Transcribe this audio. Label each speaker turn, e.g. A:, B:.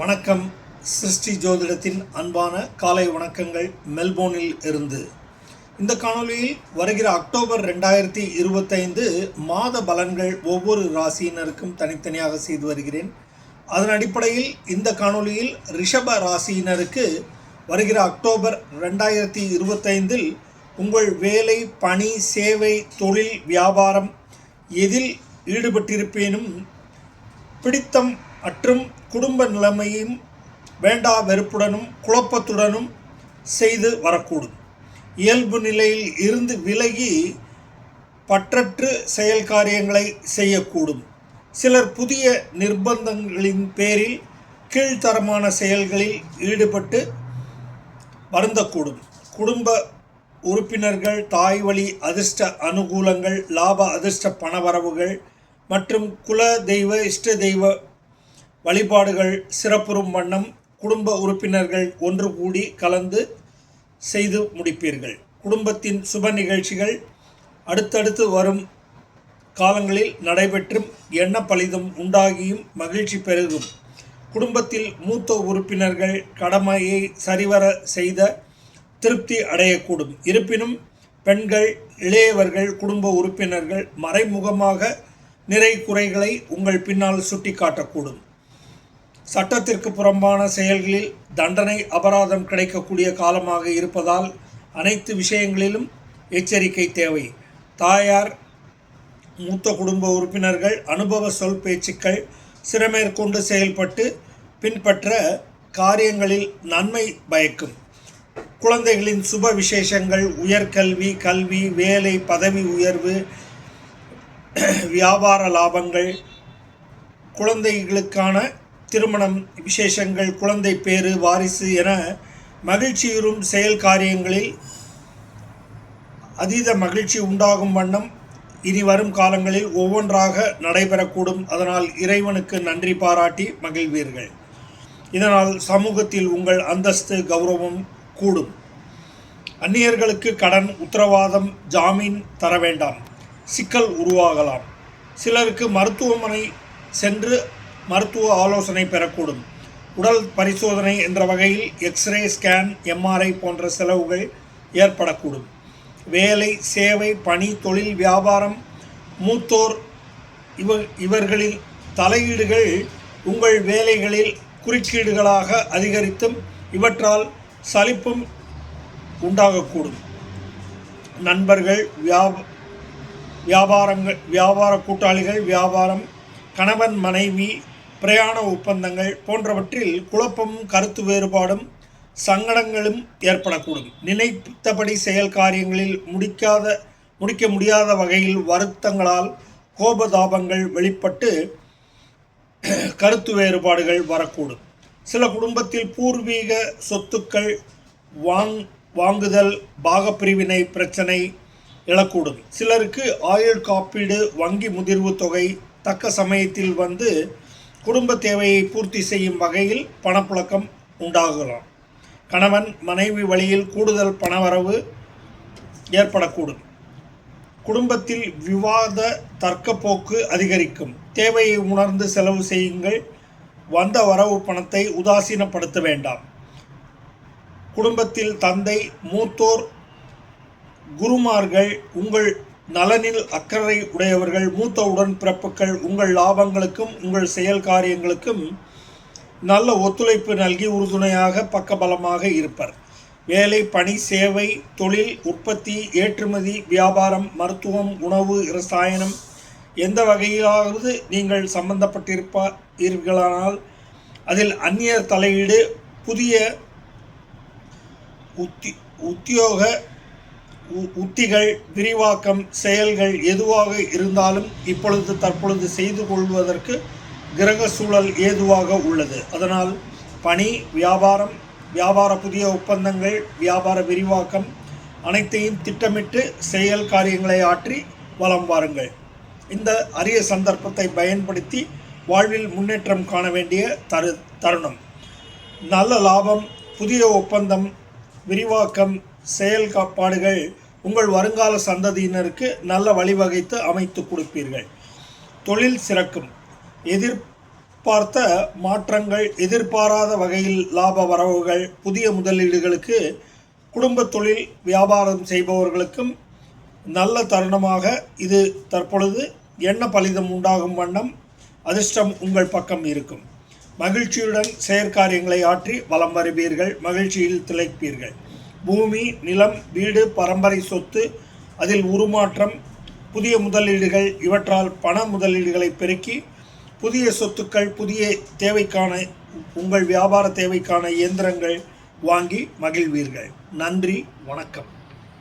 A: வணக்கம். சிருஷ்டி ஜோதிடத்தின் அன்பான காலை வணக்கங்கள் மெல்போர்னில் இருந்து. இந்த காணொளியில் வருகிற அக்டோபர் ரெண்டாயிரத்தி இருபத்தைந்து மாத பலன்கள் ஒவ்வொரு ராசியினருக்கும் தனித்தனியாக செய்து வருகிறேன். அதன் அடிப்படையில் இந்த காணொளியில் ரிஷப ராசியினருக்கு வருகிற அக்டோபர் ரெண்டாயிரத்தி இருபத்தைந்தில் உங்கள் வேலை பணி சேவை தொழில் வியாபாரம் எதில் ஈடுபட்டிருப்பேனும் பிடித்தம் மற்றும் குடும்ப நிலைமையும் வேண்டா வெறுப்புடனும் குழப்பத்துடனும் செய்து வரக்கூடும். இயல்பு நிலையில் இருந்து விலகி பற்றற்று செயல் காரியங்களை செய்யக்கூடும். சிலர் புதிய நிர்பந்தங்களின் பேரில் கீழ்த்தரமான செயல்களில் ஈடுபட்டு வருந்தக்கூடும். குடும்ப உறுப்பினர்கள் தாய் வழி அதிர்ஷ்ட அனுகூலங்கள் லாப அதிர்ஷ்ட பணவரவுகள் மற்றும் குல தெய்வ இஷ்ட தெய்வ வழிபாடுகள் சிறப்புறும் வண்ணம் குடும்ப உறுப்பினர்கள் ஒன்று கூடி கலந்து செய்து முடிப்பீர்கள். குடும்பத்தின் சுப நிகழ்ச்சிகள் அடுத்தடுத்து வரும் காலங்களில் நடைபெற்றும் எண்ண பலிதம் உண்டாகியும் மகிழ்ச்சி பெருகும். குடும்பத்தில் மூத்த உறுப்பினர்கள் கடமையை சரிவர செய்த திருப்தி அடையக்கூடும். இருப்பினும் பெண்கள் இளையவர்கள் குடும்ப உறுப்பினர்கள் மறைமுகமாக நிறை குறைகளை உங்கள் பின்னால் சுட்டிக்காட்டக்கூடும். சட்டத்திற்கு புறம்பான செயல்களில் தண்டனை அபராதம் கிடைக்கக்கூடிய காலமாக இருப்பதால் அனைத்து விஷயங்களிலும் எச்சரிக்கை தேவை. தாயார் மூத்த குடும்ப உறுப்பினர்கள் அனுபவ சொல் பேச்சுக்கள் சிறமேற்கொண்டு செயல்பட்டு பின்பற்ற காரியங்களில் நன்மை பயக்கும். குழந்தைகளின் சுப விசேஷங்கள் உயர்கல்வி கல்வி வேலை பதவி உயர்வு வியாபார லாபங்கள் குழந்தைகளுக்கான திருமணம் விசேஷங்கள் குழந்தை பேறு வாரிசு என மகிழ்ச்சியுறும் செயல் காரியங்களில் அதீத மகிழ்ச்சி உண்டாகும் வண்ணம் இனி வரும் காலங்களில் ஒவ்வொன்றாக நடைபெறக்கூடும். அதனால் இறைவனுக்கு நன்றி பாராட்டி மகிழ்வீர்கள். இதனால் சமூகத்தில் உங்கள் அந்தஸ்து கௌரவம் கூடும். அந்நியர்களுக்கு கடன் உத்தரவாதம் ஜாமீன் தர வேண்டாம். சிக்கல் உருவாகலாம். சிலருக்கு மருத்துவமனை சென்று மருத்துவ ஆலோசனை பெறக்கூடும். உடல் பரிசோதனை என்ற வகையில் எக்ஸ்ரே ஸ்கேன் எம்ஆர்ஐ போன்ற செலவுகள் ஏற்படக்கூடும். வேலை சேவை பணி தொழில் வியாபாரம் மூத்தோர் இவ இவர்களின் தலையீடுகள் உங்கள் வேலைகளில் குறுக்கீடுகளாக அதிகரித்தும் இவற்றால் சலிப்பும் உண்டாகக்கூடும். நண்பர்கள் வியாப வியாபாரங்கள் வியாபார கூட்டாளிகள் வியாபாரம் கணவன் மனைவி பிரயாண ஒப்பந்தங்கள் போன்றவற்றில் குழப்பமும் கருத்து வேறுபாடும் சங்கடங்களும் ஏற்படக்கூடும். நினைத்தபடி செயல் காரியங்களில் முடிக்காத முடிக்க முடியாத வகையில் வருத்தங்களால் கோபதாபங்கள் வெளிப்பட்டு கருத்து வேறுபாடுகள் வரக்கூடும். சில குடும்பத்தில் பூர்வீக சொத்துக்கள் வாங் வாங்குதல் பாகப்பிரிவினை பிரச்சனை எழக்கூடும். சிலருக்கு ஆயுள் காப்பீடு வங்கி முதிர்வு தொகை தக்க சமயத்தில் வந்து குடும்ப தேவையை பூர்த்தி செய்யும் வகையில் பணப்புழக்கம் உண்டாகலாம் கணவன் மனைவி வழியில் கூடுதல் பணவரவு ஏற்படக்கூடும். குடும்பத்தில் விவாத தர்க்கப்போக்கு அதிகரிக்கும். தேவையை உணர்ந்து செலவு செய்யுங்கள். வந்த வரவு பணத்தை உதாசீனப்படுத்த வேண்டாம். குடும்பத்தில் தந்தை மூத்தோர் குருமார்கள் உங்கள் நலனில் அக்கறை உடையவர்கள் மூத்த உடன்பிறப்புகள் உங்கள் லாபங்களுக்கும் உங்கள் செயல் காரியங்களுக்கும் நல்ல ஒத்துழைப்பு நல்கி உறுதுணையாக பக்கபலமாக இருப்பர். வேலை பணி சேவை தொழில் உற்பத்தி ஏற்றுமதி வியாபாரம் மருத்துவம் உணவு இரசாயனம் எந்த வகையிலாவது நீங்கள் சம்பந்தப்பட்டிருப்பீர்களானால் அதில் அந்நியர் தலையீடு புதிய உத்தி உத்தியோக உத்திகள் விரிவாக்கம் செயல்கள் எதுவாக இருந்தாலும் இப்பொழுது தற்பொழுது செய்து கொள்வதற்கு கிரக சூழல் ஏதுவாக உள்ளது. அதனால் பணி வியாபாரம் வியாபார புதிய ஒப்பந்தங்கள் வியாபார விரிவாக்கம் அனைத்தையும் திட்டமிட்டு செயல் காரியங்களை ஆற்றி வலம் வாருங்கள். இந்த அரிய சந்தர்ப்பத்தை பயன்படுத்தி வாழ்வில் முன்னேற்றம் காண வேண்டிய தரு தருணம். நல்ல லாபம் புதிய ஒப்பந்தம் விரிவாக்கம் செயல் காப்பாடுகள் உங்கள் வருங்கால சந்ததியினருக்கு நல்ல வழிவகைத்து அமைத்து கொடுப்பீர்கள். தொழில் சிறக்கும். எதிர்பார்த்த மாற்றங்கள் எதிர்பாராத வகையில் லாப வரவுகள் புதிய முதலீடுகளுக்கு குடும்ப தொழில் வியாபாரம் செய்பவர்களுக்கும் நல்ல தருணமாக இது தற்பொழுது எண்ண பலிதம் உண்டாகும் வண்ணம் அதிர்ஷ்டம் உங்கள் பக்கம் இருக்கும். மகிழ்ச்சியுடன் செயற்காரியங்களை ஆற்றி வலம் வருவீர்கள். மகிழ்ச்சியில் திளைப்பீர்கள். பூமி நிலம் வீடு பரம்பரை சொத்து அதில் உருமாற்றம் புதிய முதலீடுகள் இவற்றால் பண முதலீடுகளை பெருக்கி புதிய சொத்துக்கள் புதிய தேவைக்கான உங்கள் வியாபார தேவைக்கான இயந்திரங்கள் வாங்கி மகிழ்வீர்கள். நன்றி வணக்கம்.